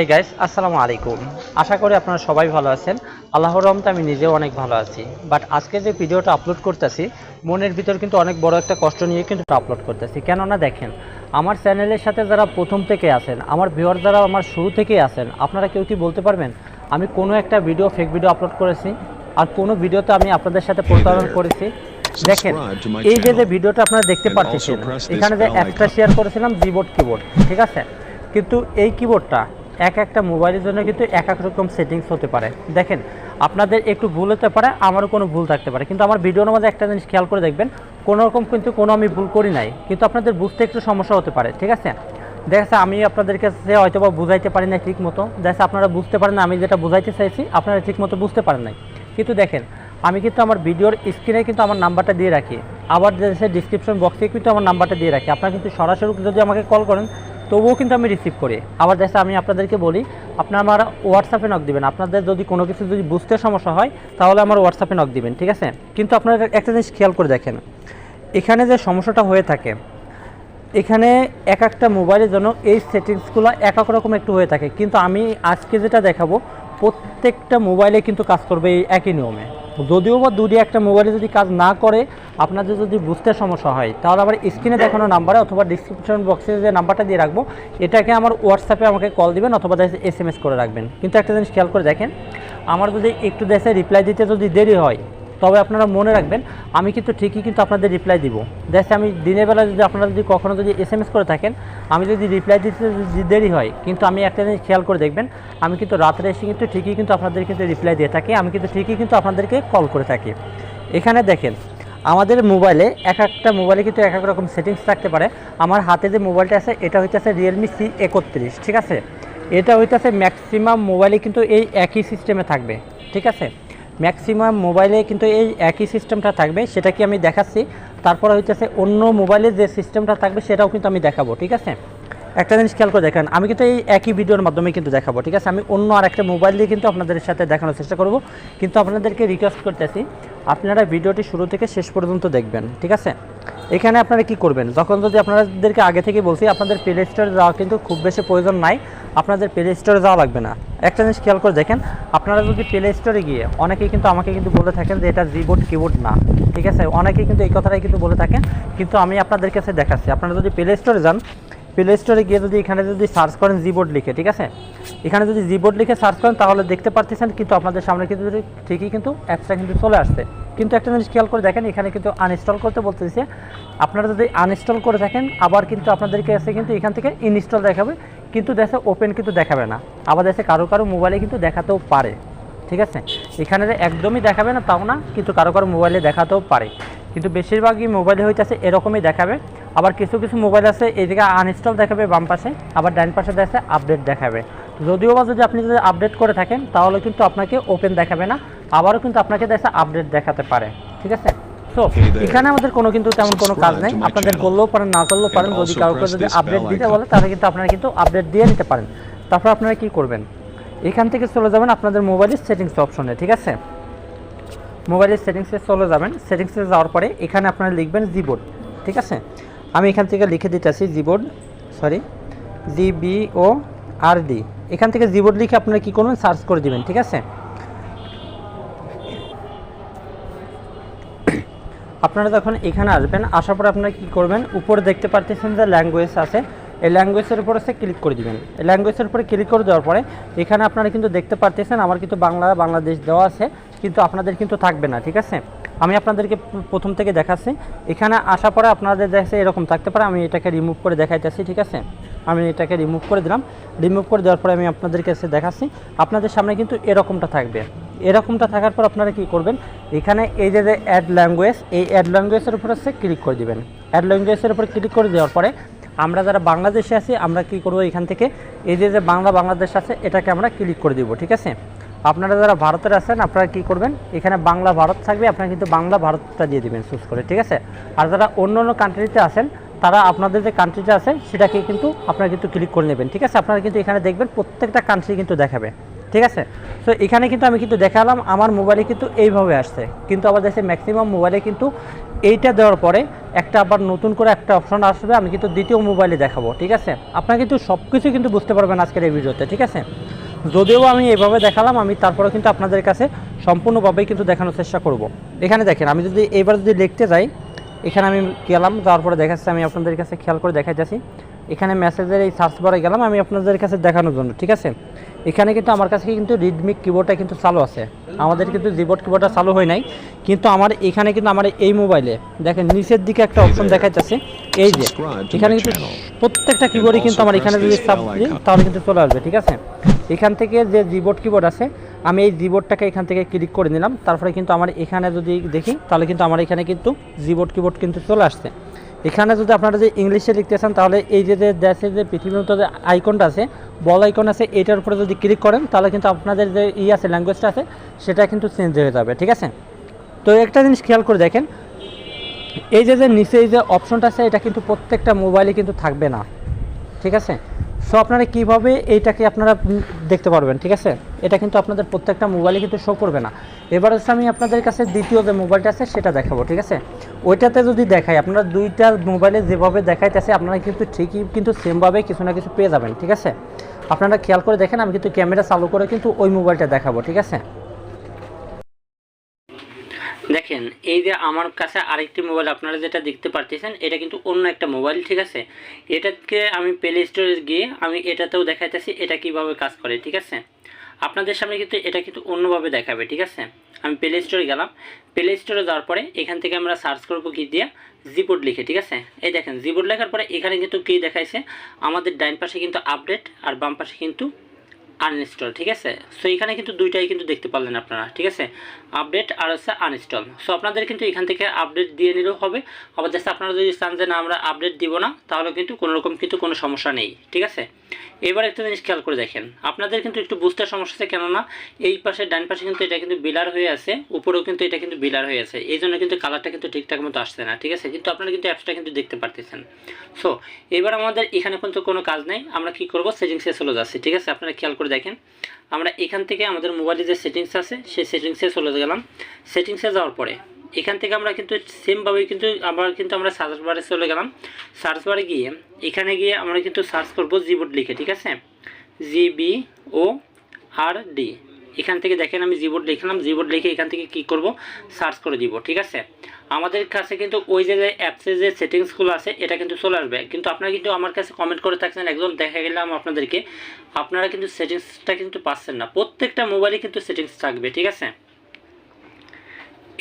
এই গাইস আসসালামু আলাইকুম আশা করি আপনারা সবাই ভালো আছেন। আল্লাহর রহমতে আমি নিজেও অনেক ভালো আছি। বাট আজকে যে ভিডিওটা আপলোড করতেছি মনের ভিতর কিন্তু অনেক বড় একটা কষ্ট নিয়ে কিন্তু আপলোড করতেছি। কেননা দেখেন আমার চ্যানেলের সাথে যারা প্রথম থেকে আছেন আমার ভিউয়ার যারা আমার শুরু থেকেই আছেন আপনারা কেউ কি বলতে পারবেন? আমি কোনো একটা ভিডিও ফেক ভিডিও আপলোড করেছি আর কোনো ভিডিওতে আমি আপনাদের সাথে প্রতারণা করেছি। দেখেন এই যে যে ভিডিওটা আপনারা দেখতে পাচ্ছেন এখানে যে অ্যাপটা শেয়ার করেছিলাম জিবোর্ড কিবোর্ড ঠিক আছে? কিন্তু এই কিবোর্ডটা এক একটা মোবাইলের জন্য কিন্তু এক এক রকম সেটিংস হতে পারে। দেখেন, আপনাদের একটু ভুল হতে পারে, আমারও কোনো ভুল থাকতে পারে। কিন্তু আমার ভিডিওর মধ্যে একটা জিনিস খেয়াল করে দেখবেন, কোনো রকম কিন্তু কোনো আমি ভুল করি নাই। কিন্তু আপনাদের বুঝতে একটু সমস্যা হতে পারে, ঠিক আছে? দেখা আমি আপনাদের কাছে হয়তো বা বুঝাইতে পারি না ঠিক মতো দেখা আপনারা বুঝতে পারেন আমি যেটা বুঝাইতে চাইছি, আপনারা ঠিক মতো বুঝতে পারেন নাই। কিন্তু দেখেন, আমি কিন্তু আমার ভিডিওর স্ক্রিনে কিন্তু আমার নাম্বারটা দিয়ে রাখি। আবার যে ডিসক্রিপশন বক্সে কিন্তু আমার নাম্বারটা দিয়ে রাখি। আপনারা কিন্তু সরাসরি যদি আমাকে কল করেন তবুও কিন্তু আমি রিসিভ করি। আবার দেখা আমি আপনাদেরকে বলি, আপনার আমার হোয়াটসঅ্যাপে নক দিবেন। আপনাদের যদি কোনো কিছু যদি বুঝতে সমস্যা হয়, তাহলে আমার হোয়াটসঅ্যাপে নক দিবেন, ঠিক আছে? কিন্তু আপনারা একটা জিনিস খেয়াল করে দেখেন, এখানে যে সমস্যাটা হয়ে থাকে, এখানে এক একটা মোবাইলের জন্য এই সেটিংসগুলো এক এক রকম একটু হয়ে থাকে। কিন্তু আমি আজকে যেটা দেখাবো প্রত্যেকটা মোবাইলে কিন্তু কাজ করবে এই একই নিয়মে। যদিও বা দুটি একটা মোবাইলে যদি কাজ না করে, আপনাদের যদি বুঝতে সমস্যা হয়, তাহলে আবার স্ক্রিনে দেখানো নাম্বারে অথবা ডিসক্রিপশন বক্সে যে নাম্বারটা দিয়ে রাখব, এটাকে আমার হোয়াটসঅ্যাপে আমাকে কল দিবেন অথবা এম এস করে রাখবেন। কিন্তু একটা জিনিস খেয়াল করে দেখেন, আমার যদি একটু দেশে রিপ্লাই দিতে যদি দেরি হয় তবে আপনারা মনে রাখবেন, আমি কিন্তু ঠিকই কিন্তু আপনাদের রিপ্লাই দিব। দেখছে আমি দিনের বেলা যদি আপনারা যদি কখনো যদি এস এম এস করে থাকেন, আমি যদি রিপ্লাই দিতে যদি দেরি হয়, কিন্তু আমি একটা জিনিস খেয়াল করে দেখবেন, আমি কিন্তু রাত্রে এসে কিন্তু ঠিকই কিন্তু আপনাদের কিন্তু রিপ্লাই দিয়ে থাকি, আমি কিন্তু ঠিকই কিন্তু আপনাদেরকে কল করে থাকি। এখানে দেখেন, আমাদের মোবাইলে এক একটা মোবাইলে কিন্তু এক এক রকম সেটিংস থাকতে পারে। আমার হাতে যে মোবাইলটা আছে, এটা হইতেছে রিয়েলমি সি একত্রিশ, ঠিক আছে? এটা হইতেছে ম্যাক্সিমাম মোবাইলে কিন্তু এই একই সিস্টেমে থাকবে, ঠিক আছে? ম্যাক্সিমাম মোবাইলে কিন্তু এই একই সিস্টেমটা থাকবে, সেটা কি আমি দেখাচ্ছি। তারপরে হইতেছে অন্য মোবাইলে যে সিস্টেমটা থাকবে, সেটাও কিন্তু আমি দেখাবো, ঠিক আছে? একটা জিনিস খেয়াল করে দেখেন, আমি কিন্তু এই একই ভিডিওর মাধ্যমে কিন্তু দেখাবো, ঠিক আছে? আমি অন্য আর একটা মোবাইল দিয়ে কিন্তু আপনাদের সাথে দেখানোর চেষ্টা করব। কিন্তু আপনাদেরকে রিকোয়েস্ট করতেছি আপনারা ভিডিওটি শুরু থেকে শেষ পর্যন্ত দেখবেন, ঠিক আছে? এখানে আপনারা কি করবেন? যখন যদি আপনাদেরকে আগে থেকে বলছি, আপনাদের প্লে স্টোরে যাওয়া কিন্তু খুব বেশি প্রয়োজন নাই। আপনাদের প্লে স্টোরে যাওয়া লাগবে না। একটা জিনিস খেয়াল করে দেখেন, আপনারা যদি প্লে স্টোরে গিয়ে, অনেকেই কিন্তু আমাকে কিন্তু বলে থাকেন যে এটা জিবোর্ড কিবোর্ড না, ঠিক আছে? অনেকেই কিন্তু এই কথাটাই কিন্তু বলে থাকেন, কিন্তু আমি আপনাদের কাছে দেখাচ্ছি। আপনারা যদি প্লে স্টোরে যান প্লে স্টোরে গিয়ে যদি এখানে যদি সার্চ করেন জিবোর্ড লিখে, ঠিক আছে? এখানে যদি জিবোর্ড লিখে সার্চ করেন, তাহলে দেখতে পারতেছেন কিন্তু আপনাদের সামনে কিন্তু ঠিকই কিন্তু অ্যাপসটা কিন্তু চলে আসছে। কিন্তু একটা জিনিস খেয়াল করে দেখেন, এখানে কিন্তু আনইনস্টল করতে বলতেছে। আপনারা যদি আনইনস্টল করে থাকেন, আবার কিন্তু আপনাদেরকে এসে কিন্তু এখান থেকে ইনস্টল দেখাবে। কিন্তু দেশে ওপেন কিন্তু দেখাবে না। আবার দেশে কারও কারও মোবাইলে কিন্তু দেখাতেও পারে। ঠিক আছে? এখানে একদমই দেখাবে না, তাও না, কিন্তু কারও কারও মোবাইলে দেখাতেও পারে। কিন্তু বেশিরভাগই মোবাইলে হইতেছে এরকমই দেখাবে। আবার কিছু কিছু মোবাইল আছে এদিকে আনইনস্টল দেখাবে বাম পাশে আবার ডান পাশে দেখে আপডেট দেখাবে। যদিও বা যদি আপনি যদি আপডেট করে থাকেন তাহলে কিন্তু আপনাকে ওপেন দেখাবে না আবারও কিন্তু আপনাকে দেখে আপডেট দেখাতে পারে ঠিক আছে? তো এখানে আমাদের কোনো কিন্তু তেমন কোনো কাজ নেই আপনাদের. করলেও পারেন না করলেও পারেন যদি কাউকে যদি আপডেট দিতে বলে তাহলে কিন্তু আপনারা কিন্তু আপডেট দিয়ে নিতে পারেন। তারপর আপনারা কি করবেন? এখান থেকে চলে যাবেন আপনাদের মোবাইলের সেটিংস অপশনে ঠিক আছে? মোবাইলের সেটিংসে চলে যাবেন। সেটিংসে যাওয়ার পরে এখানে আপনারা লিখবেন জিবোর্ড ঠিক আছে? আমি এখান থেকে লিখে দিতেছি Gboard sorry G B O R D এখান থেকে জিবোর্ড লিখে আপনারা কী করবেন? সার্চ করে দিবেন, ঠিক আছে? আপনারা যখন এখানে আসবেন, আসার পর আপনারা কী করবেন? উপরে দেখতে পারতেছেন যে ল্যাঙ্গুয়েজ আছে। এই ল্যাঙ্গুয়েজের উপরে সে ক্লিক করে দিবেন। এই ল্যাঙ্গুয়েজের উপরে ক্লিক করে দেওয়ার পরে এখানে আপনারা কিন্তু দেখতে পারতেছেন, আমার কিন্তু বাংলা, বাংলাদেশ দেওয়া আছে, কিন্তু আপনাদের কিন্তু থাকবে না, ঠিক আছে? আমি আপনাদেরকে প্রথম থেকে দেখাচ্ছি। এখানে আসার পরে আপনাদের দেখছে এরকম থাকতে পারে, আমি এটাকে রিমুভ করে দেখাইতেছি, ঠিক আছে? আমি এটাকে রিমুভ করে দিলাম। রিমুভ করে দেওয়ার পরে আমি আপনাদের কাছে দেখাচ্ছি। আপনাদের সামনে কিন্তু এরকমটা থাকবে। এরকমটা থাকার পর আপনারা কি করবেন, এখানে এই যে অ্যাড ল্যাঙ্গুয়েজ এই অ্যাড ল্যাঙ্গুয়েজের উপরে সে ক্লিক করে দিবেন। অ্যাড ল্যাঙ্গুয়েজের উপরে ক্লিক করে দেওয়ার পরে আমরা যারা বাংলাদেশে আছি, আমরা কি করব এখান থেকে, এই যে যে বাংলা বাংলাদেশ আছে, এটাকে আমরা ক্লিক করে দিব, ঠিক আছে? আপনারা যারা ভারতের আছেন, আপনারা কি করবেন? এখানে বাংলা ভারত থাকবে, আপনারা কিন্তু বাংলা ভারতটা দিয়ে দিবেন চুজ করে, ঠিক আছে? আর যারা অন্য অন্য কান্ট্রিতে আছেন, তারা আপনাদের যে কান্ট্রিটা আছে, সেটাকে কিন্তু আপনারা কিন্তু ক্লিক করে নেবেন, ঠিক আছে? আপনারা কিন্তু এখানে দেখবেন প্রত্যেকটা কান্ট্রি কিন্তু দেখাবে, ঠিক আছে? তো এখানে কিন্তু আমি কিন্তু দেখালাম, আমার মোবাইলে কিন্তু এইভাবে আসছে। কিন্তু আবার দেখছি ম্যাক্সিমাম মোবাইলে কিন্তু এইটা দেওয়ার পরে একটা আবার নতুন করে একটা অপশন আসবে, আমি কিন্তু দ্বিতীয় মোবাইলে দেখাবো, ঠিক আছে? আপনারা কিন্তু সব কিছু কিন্তু বুঝতে পারবেন আজকের এই ভিডিওতে ঠিক আছে? যদিও আমি এভাবে দেখালাম, আমি তারপরেও কিন্তু আপনাদের কাছে সম্পূর্ণভাবে কিন্তু দেখানোর চেষ্টা করব। এখানে দেখেন, আমি যদি এবার যদি লিখতে যাই, এখানে আমি গেলাম তারপরে পরে দেখাচ্ছি, আমি আপনাদের কাছে খেয়াল করে দেখাইতেছি। এখানে মেসেজের এই সার্চ বারে গেলাম, আমি আপনাদের কাছে দেখানোর জন্য, ঠিক আছে? এখানে কিন্তু আমার কাছে কিন্তু রিডমি কিবোর্ডটা কিন্তু চালু আছে। আমাদের কিন্তু জিবোর্ড কিবোর্ডটা চালু হয় নাই কিন্তু আমার এখানে কিন্তু আমার এই মোবাইলে দেখেন নিচের দিকে একটা অপশন দেখাইতেছে এই যে এখানে কিন্তু প্রত্যেকটা কিবোর্ডই কিন্তু আমার এখানে যদি চাপ দিই তাহলে কিন্তু চলে আসবে ঠিক আছে? এখান থেকে যে জিবোর্ড কিবোর্ড আছে আমি এই জিবোর্ডটাকে এখান থেকে ক্লিক করে নিলাম তারপরে কিন্তু আমার এখানে যদি দেখি তাহলে কিন্তু আমার এখানে কিন্তু জিবোর্ড কিবোর্ড কিন্তু চলে আসছে। এখানে যদি আপনারা যে ইংলিশে লিখতে চান তাহলে এই যে যে দেশে যে পৃথিবীর মতো যে আইকনটা আছে বল আইকন আছে, এটার উপরে যদি ক্লিক করেন, তাহলে কিন্তু আপনাদের যে ই আছে ল্যাঙ্গুয়েজটা আছে, সেটা কিন্তু চেঞ্জ হয়ে যাবে, ঠিক আছে? তো একটা জিনিস খেয়াল করে দেখেন, এই যে যে নিচে এই যে অপশনটা আছে, এটা কিন্তু প্রত্যেকটা মোবাইলে কিন্তু থাকবে না, ঠিক আছে? সো আপনারা কীভাবে এইটাকে আপনারা দেখতে পারবেন, ঠিক আছে? এটা কিন্তু আপনাদের প্রত্যেকটা মোবাইলে কিন্তু শো করবে না। এবার হচ্ছে আমি আপনাদের কাছে দ্বিতীয় যে মোবাইলটা আছে, সেটা দেখাবো, ঠিক আছে? ওইটাতে যদি দেখাই, আপনারা দুইটা মোবাইলে যেভাবে দেখাইতেছে, আপনারা কিন্তু ঠিকই কিন্তু সেমভাবে কিছু না কিছু পেয়ে যাবেন, ঠিক আছে? আপনারা খেয়াল করে দেখেন, আমি কিন্তু ক্যামেরা চালু করে কিন্তু ওই মোবাইলটা দেখাবো, ঠিক আছে? দেখেন, এই যে আমার কাছে আরেকটি মোবাইল, আপনারা যেটা দেখতে পারতেছেন, এটা কিন্তু অন্য একটা মোবাইল, ঠিক আছে? এটাকে আমি প্লে স্টোরে গিয়ে আমি এটাতেও দেখাইতেছি, এটা কীভাবে কাজ করে, ঠিক আছে? আপনাদের সামনে কিন্তু এটা কিন্তু অন্যভাবে দেখাবে, ঠিক আছে? আমি প্লে স্টোরে গেলাম। প্লে স্টোরে যাওয়ার পরে এখান থেকে আমরা সার্চ করব কি দিয়ে? জিবোর্ড লিখে, ঠিক আছে? এই দেখেন জিবোর্ড লেখার পরে এখানে কিন্তু কী দেখাইছে? আমাদের ডাইন পাশে কিন্তু আপডেট, আর বাম পাশে কিন্তু আনইনস্টল ঠিক আছে? সো এখানে কিন্তু দুইটাই কিন্তু দেখতে পারলেন আপনারা, ঠিক আছে? আপডেট আর হচ্ছে আনইনস্টল সো আপনাদের কিন্তু এখান থেকে আপডেট দিয়ে নিলেও হবে। আবার জাস্ট আপনারা যদি চান যে না, আমরা আপডেট দিব না, তাহলে কিন্তু কোনোরকম কিন্তু কোনো সমস্যা নেই, ঠিক আছে? এবার একটা জিনিস খেয়াল করে দেখেন। আপনাদের কিন্তু একটু বুঝতে সমস্যা আছে, কেননা এই পাশে, ডান পাশে কিন্তু এটা কিন্তু বিলার হয়ে আছে, উপরেও কিন্তু এটা কিন্তু বিলার হয়ে আছে। এই জন্য কিন্তু কালারটা কিন্তু ঠিকঠাক মতো আসছে না, ঠিক আছে? কিন্তু আপনারা কিন্তু অ্যাপসটা কিন্তু দেখতে পারতেছেন। সো এবার আমাদের এখানে কিন্তু কোনো কাজ নেই, আমরা কি করব? সেটিংসে চলে যাচ্ছি, ঠিক আছে? আপনারা খেয়াল করে দেখেন। আমরা এখান থেকে আমাদের মোবাইলে যে সেটিংস আছে, সেই সেটিংসে চলে গেলাম। সেটিংসে যাওয়ার পরে এখান থেকে আমরা কিন্তু সেমভাবে কিন্তু আবার কিন্তু আমরা সার্চ বারে চলে গেলাম। সার্চ বারে গিয়ে, এখানে গিয়ে আমরা কিন্তু সার্চ করব জিবোর্ড লিখে, ঠিক আছে? জিবি ও আর ডি এখান থেকে দেখেন আমি জিবোর্ড লিখলাম জিবোর্ড লিখে এখান থেকে কি করব? সার্চ করে দিব, ঠিক আছে? আমাদের কাছে কিন্তু ওই যে অ্যাপসে যে সেটিংসগুলো আছে, এটা কিন্তু চলে আসবে। কিন্তু আপনারা কিন্তু আমার কাছে কমেন্ট করে থাকছেন, একদম দেখা গেলাম আপনাদেরকে। আপনারা কিন্তু সেটিংসটা কিন্তু পাচ্ছেন না। প্রত্যেকটা মোবাইলে কিন্তু সেটিংস থাকবে, ঠিক আছে?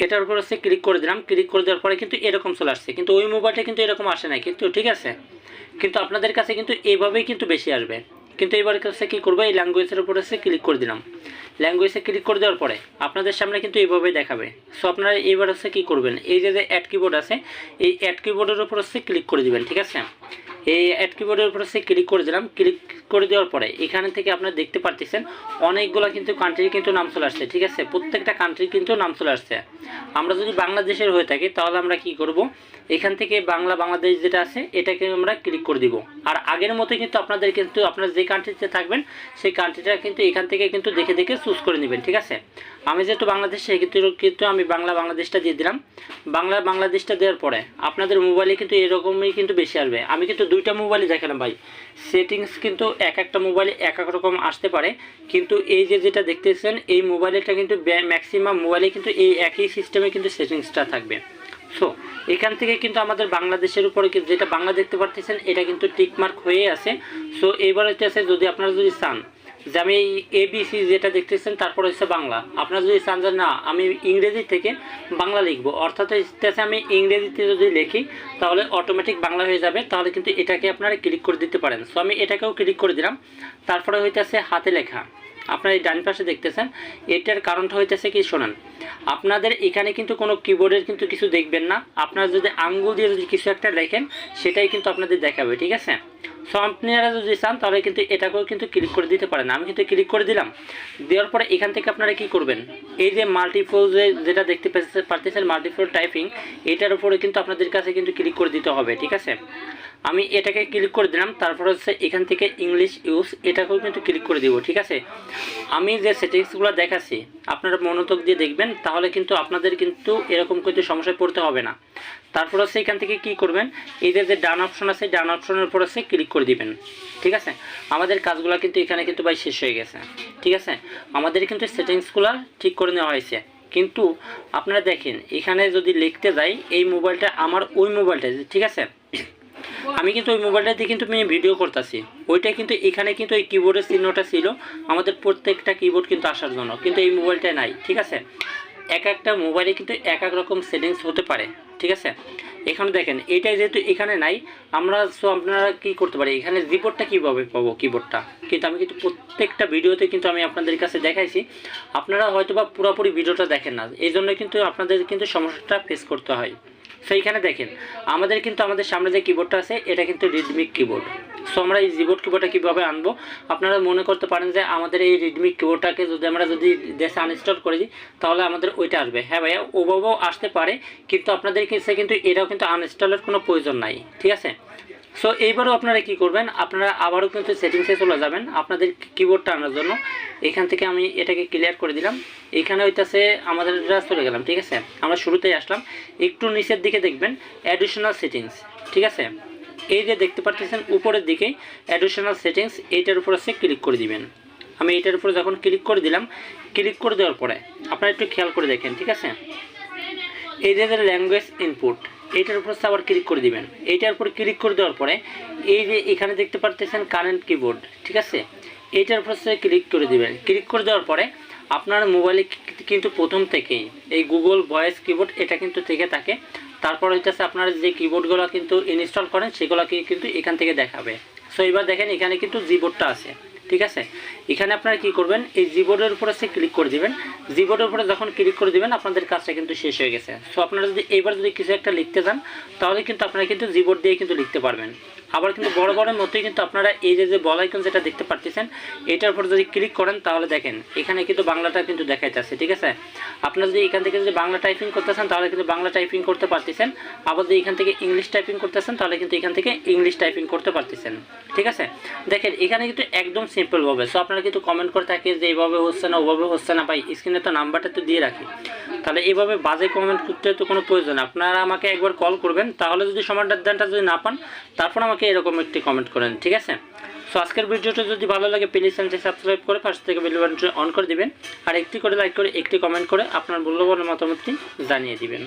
এটার উপর হচ্ছে ক্লিক করে দিলাম ক্লিক করে দেওয়ার পরে কিন্তু এরকম চলে আসছে। কিন্তু ওই মোবাইলটা কিন্তু এরকম আসে না কিন্তু ঠিক আছে? কিন্তু আপনাদের কাছে কিন্তু এইভাবেই কিন্তু বেশি আসবে। কিন্তু এবার কাছে কী করব? এই ল্যাঙ্গুয়েজের উপর হচ্ছে ক্লিক করে দিলাম। ল্যাঙ্গুয়েজে ক্লিক করে দেওয়ার পরে আপনাদের সামনে কিন্তু এইভাবেই দেখাবে। সো আপনারা এইবার হচ্ছে কী করবেন? এই যে অ্যাড কিবোর্ড আছে, এই অ্যাড কিবোর্ডের উপর হচ্ছে ক্লিক করে দিবেন, ঠিক আছে? এই অ্যাড কিবোর্ডের উপর হচ্ছে ক্লিক করে দিলাম। ক্লিক করে দেওয়ার পরে এখানে থেকে আপনারা দেখতে পারতেছেন অনেকগুলো কিন্তু কান্ট্রির কিন্তু নাম চলে আসছে, ঠিক আছে? প্রত্যেকটা কান্ট্রির কিন্তু নাম চলে আসছে। আমরা যদি বাংলাদেশের হয়ে থাকি, তাহলে আমরা কি করব? এখান থেকে বাংলা, বাংলাদেশ যেটা আছে, এটাকে আমরা ক্লিক করে দিব। আর আগের মতো কিন্তু আপনাদের কিন্তু, আপনারা যে কান্ট্রিতে থাকবেন, সেই কান্ট্রিটা কিন্তু এখান থেকে কিন্তু দেখে দেখে চুজ করে নেবেন, ঠিক আছে? আমি যেহেতু বাংলাদেশ সেক্ষেত্রে কিন্তু আমি বাংলা, বাংলাদেশটা দিয়ে দিলাম। বাংলা, বাংলাদেশটা দেওয়ার পরে আপনাদের মোবাইলে কিন্তু এরকমই কিন্তু বেশি আসবে। আমি কিন্তু দুইটা মোবাইলে দেখালাম ভাই। সেটিংস কিন্তু এক একটা মোবাইলে এক এক রকম আসতে পারে। কিন্তু এই যে যেটা দেখতেছেন, এই মোবাইলটা কিন্তু ম্যাক্সিমাম মোবাইলে কিন্তু এই একই সিস্টেমে কিন্তু সেটিংসটা থাকবে। সো এখান থেকে কিন্তু আমাদের বাংলাদেশের উপরে যেটা বাংলা দেখতে পারতেছেন, এটা কিন্তু টিকমার্ক হয়ে আছে। সো এইবার হচ্ছে যদি আপনারা যদি চান যে আমি এবিসি যেটা দেখতেছেন, তারপর হচ্ছে বাংলা। আপনারা যদি চান যে না, আমি ইংরেজি থেকে বাংলা লিখব, অর্থাৎ হচ্ছে আমি ইংরেজিতে যদি লিখি, তাহলে অটোমেটিক বাংলা হয়ে যাবে, তাহলে কিন্তু এটাকে আপনারা ক্লিক করে দিতে পারেন। সো আমি এটাকেও ক্লিক করে দিলাম, তারপরে হইতেছে হাতে লেখা। আপনারা এই ডান পাশে দেখতেছেন, এটার কারণটা হইতেছে কি শোনেন, আপনাদের এখানে কিন্তু কোনো কিবোর্ডের কিন্তু কিছু দেখবেন না, আপনারা যদি আঙ্গুল দিয়ে যদি কিছু একটা লেখেন, সেটাই কিন্তু আপনাদের দেখাবে, ঠিক আছে? সো আপনারা যদি চান, তাহলে কিন্তু এটাকেও কিন্তু ক্লিক করে দিতে পারেন। আমি কিন্তু ক্লিক করে দিলাম, দেওয়ার পরে এখান থেকে আপনারা কি করবেন, এই যে মাল্টিফোল যে, যেটা দেখতে পাচ্ছেন মাল্টিফোল টাইপিং এটার উপরে কিন্তু আপনাদের কাছে কিন্তু ক্লিক করে দিতে হবে, ঠিক আছে? আমি এটাকে ক্লিক করে দিলাম, তারপর হচ্ছে এখান থেকে ইংলিশ ইউজ এটাকেও কিন্তু ক্লিক করে দিব, ঠিক আছে? আমি যে সেটিংসগুলো দেখাচ্ছি, আপনারা মনোযোগ দিয়ে দেখবেন, তাহলে কিন্তু আপনাদের কিন্তু এরকম কিন্তু সমস্যায় পড়তে হবে না। তারপর হচ্ছে এখান থেকে কি করবেন, এই যে যে ডান অপশন আছে, ডান অপশনের উপর আছে ক্লিক করে দিবেন, ঠিক আছে? আমাদের কাজগুলো কিন্তু এখানে কিন্তু ভাই শেষ হয়ে গেছে, ঠিক আছে? আমাদের কিন্তু সেটিংসগুলো ঠিক করে নেওয়া হয়েছে। কিন্তু আপনারা দেখেন, এখানে যদি লিখতে যাই, এই মোবাইলটা আমার ওই মোবাইলটা ঠিক আছে? আমি কিন্তু ওই মোবাইলটা দিয়ে কিন্তু আমি ভিডিও করতেছি। ওইটা কিন্তু এখানে কিন্তু এই কিবোর্ডের চিহ্নটা ছিল। আমাদের প্রত্যেকটা কিবোর্ড কিন্তু আসার জন্য। কিন্তু এই মোবাইলটায় নাই, ঠিক আছে? এক একটা মোবাইলে কিন্তু এক এক রকম সেটিংস হতে পারে, ঠিক আছে? এখানে দেখেন এটাই যেহেতু এখানে নাই, আমরা সো আপনারা কি করতে পারি? এখানে রিপোর্টটা কীভাবে পাবো কিবোর্ডটা কিন্তু আমি কিন্তু প্রত্যেকটা ভিডিওতে কিন্তু আমি আপনাদের কাছে দেখাইছি। আপনারা হয়তো বা পুরোপুরি ভিডিওটা দেখেন না। এই জন্য কিন্তু আপনাদের কিন্তু সমস্যাটা ফেস করতে হয়। সেইখানে দেখেন, আমাদের কিন্তু আমাদের সামনে যে কিবোর্ডটা আছে, এটা কিন্তু রিদমিক কিবোর্ড সো আমরা এই জিবোর্ড কিবোর্ডটা কীভাবে আনব? আপনারা মনে করতে পারেন যে আমাদের এই রিডমি কিবোর্ডটাকে যদি আমরা যদি দেশে আনইনস্টল করে দিই, তাহলে আমাদের ওইটা আসবে। হ্যাঁ ভাইয়া, ওভাবেও আসতে পারে, কিন্তু আপনাদের কাছে কিন্তু এটাও কিন্তু আনইনস্টলের কোনো প্রয়োজন নাই। ঠিক আছে? সো এইবারও আপনারা কি করবেন? আপনারা আবারও কিন্তু সেটিংসে চলে যাবেন আপনাদের কিবোর্ডটা আনার জন্য। এখান থেকে আমি এটাকে ক্লিয়ার করে দিলাম। এখানে হইতাছে আমাদের চলে গেলাম, ঠিক আছে? আমরা শুরুতেই আসলাম। একটু নিচের দিকে দেখবেন অ্যাডিশনাল সেটিংস ঠিক আছে? এই যে দেখতে পাচ্ছেন উপরের দিকে অ্যাডিশনাল সেটিংস এইটার উপর আছে ক্লিক করে দিবেন। আমি এইটার উপরে যখন ক্লিক করে দিলাম ক্লিক করে দেওয়ার পরে আপনারা একটু খেয়াল করে দেখেন, ঠিক আছে? এই যে ল্যাঙ্গুয়েজ ইনপুট এইটার উপর আবার ক্লিক করে দিবেন। এইটার উপর ক্লিক করে দেওয়ার পরে এই যে এখানে দেখতে পারতেছেন কারেন্ট কিবোর্ড ঠিক আছে? এইটার উপর ক্লিক করে দিবেন। ক্লিক করে দেওয়ার পরে আপনার মোবাইলে কিন্তু প্রথম থেকেই এই গুগল ভয়েস কিবোর্ড এটা কিন্তু থেকে থাকে। তারপর হইতেছে আপনার যে কিবোর্ডগুলো কিন্তু ইনস্টল করেন, সেগুলোকে কিন্তু এখান থেকে দেখাবে। সো এবার দেখেন এখানে কিন্তু জিবোর্ডটা আছে। ঠিক আছে? এখানে আপনারা কি করবেন, এই জিবোর্ডের উপরে সে ক্লিক করে দিবেন। জিবোর্ডের উপরে যখন ক্লিক করে দিবেন, আপনাদের কাজটা কিন্তু শেষ হয়ে গেছে। সো আপনারা যদি এবার যদি কিছু একটা লিখতে চান, তাহলে কিন্তু আপনারা কিন্তু জিবোর্ড দিয়ে কিন্তু লিখতে পারবেন। আবার কিন্তু বড় বড় মতোই কিন্তু আপনারা এই যে যে বল আইকন যেটা দেখতে পারতেছেন, এটার উপর যদি ক্লিক করেন, তাহলে দেখেন, এখানে কিন্তু বাংলাটা কিন্তু দেখাইতেছে ঠিক আছে? আপনারা যদি এখান থেকে যদি বাংলা টাইপিং করতেছেন তাহলে কিন্তু বাংলা টাইপিং করতে পারতেছেন। আবার যদি এখান থেকে ইংলিশ টাইপিং করতেছেন তাহলে কিন্তু এখান থেকে ইংলিশ টাইপিং করতে পারতেছেন, ঠিক আছে? দেখেন, এখানে কিন্তু একদম সিম্পলভাবে সো আপনারা কিন্তু কমেন্ট করে থাকে যে, এইভাবে হচ্ছে না, ওভাবে হচ্ছে না। ভাই স্ক্রিনে তো নাম্বারটা তো দিয়ে রাখি। তাহলে এইভাবে বাজে কমেন্ট করতে তো কোনো প্রয়োজন। আপনারা আমাকে একবার কল করবেন। তাহলে যদি সমাধানটা যদি না পান, তারপর আমাকে এরকম একটি কমেন্ট করেন, ঠিক আছে? সো আজকের ভিডিওটা যদি ভালো লাগে প্লিজ চ্যানেলটি সাবস্ক্রাইব করে পাশ থেকে বেল বাটনটি অন করে দিবেন। আর একটি করে লাইক করে, একটি কমেন্ট করে আপনার মূল্যবান মতামতটি জানিয়ে দিবেন।